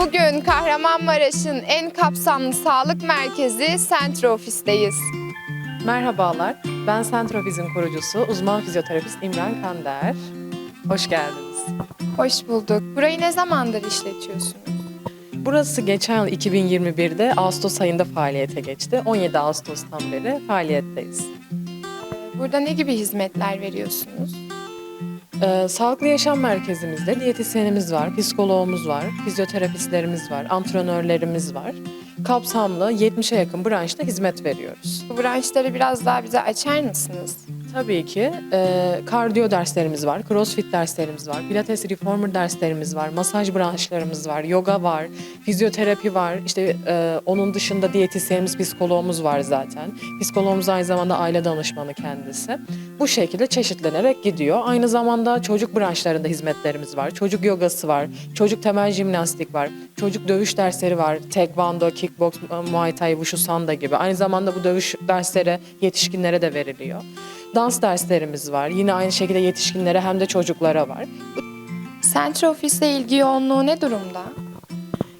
Bugün Kahramanmaraş'ın en kapsamlı sağlık merkezi Sentra Ofis'teyiz. Merhabalar, ben Sentrofiz'in kurucusu, uzman fizyoterapist İmran Kander. Hoş geldiniz. Hoş bulduk. Burayı ne zamandır işletiyorsunuz? Burası geçen yıl 2021'de Ağustos ayında faaliyete geçti. 17 Ağustos'tan beri faaliyetteyiz. Burada ne gibi hizmetler veriyorsunuz? Ee, sağlıklı yaşam merkezimizde diyetisyenimiz var, psikologumuz var, fizyoterapistlerimiz var, antrenörlerimiz var. Kapsamlı 70'e yakın branşta hizmet veriyoruz. Bu branşları biraz daha bize açar mısınız? Tabii ki e, kardiyo derslerimiz var, crossfit derslerimiz var, pilates reformer derslerimiz var, masaj branşlarımız var, yoga var, fizyoterapi var. İşte e, onun dışında diyetisyenimiz, psikologumuz var zaten. Psikologumuz aynı zamanda aile danışmanı kendisi. Bu şekilde çeşitlenerek gidiyor. Aynı zamanda çocuk branşlarında hizmetlerimiz var. Çocuk yogası var, çocuk temel jimnastik var, çocuk dövüş dersleri var. Taekwondo, kickbox, muay thai, wushu sanda gibi. Aynı zamanda bu dövüş dersleri yetişkinlere de veriliyor. Dans derslerimiz var. Yine aynı şekilde yetişkinlere hem de çocuklara var. Sentra Ofis'le ilgi yoğunluğu ne durumda?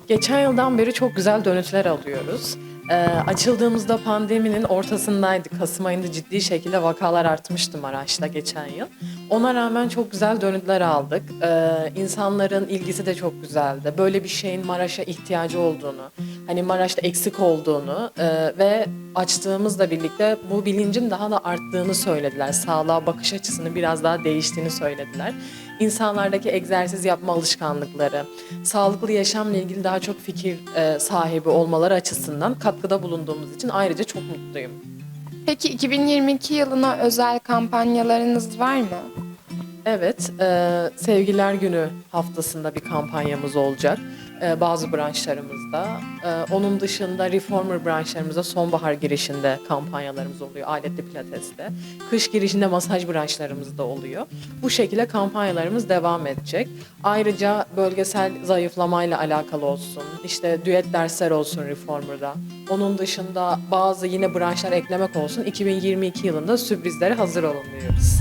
Geçen yıldan beri çok güzel dönütler alıyoruz. Ee, açıldığımızda pandeminin ortasındaydık. Kasım ayında ciddi şekilde vakalar artmıştı Maraş'ta geçen yıl. Ona rağmen çok güzel dönütler aldık. Ee, insanların ilgisi de çok güzeldi. Böyle bir şeyin Maraş'a ihtiyacı olduğunu, hani Maraş'ta eksik olduğunu e, ve açtığımızla birlikte bu bilincin daha da arttığını söylediler. Sağlığa bakış açısının biraz daha değiştiğini söylediler. İnsanlardaki egzersiz yapma alışkanlıkları, sağlıklı yaşamla ilgili daha çok fikir e, sahibi olmaları açısından katkıda bulunduğumuz için ayrıca çok mutluyum. Peki 2022 yılına özel kampanyalarınız var mı? Evet, e, Sevgiler Günü haftasında bir kampanyamız olacak e, bazı branşlarımızda. E, onun dışında reformer branşlarımızda sonbahar girişinde kampanyalarımız oluyor, aletli pilateste. Kış girişinde masaj branşlarımızda oluyor. Bu şekilde kampanyalarımız devam edecek. Ayrıca bölgesel zayıflamayla alakalı olsun, işte düet dersler olsun reformer'da. Onun dışında bazı yine branşlar eklemek olsun. 2022 yılında sürprizlere hazır olun diyoruz.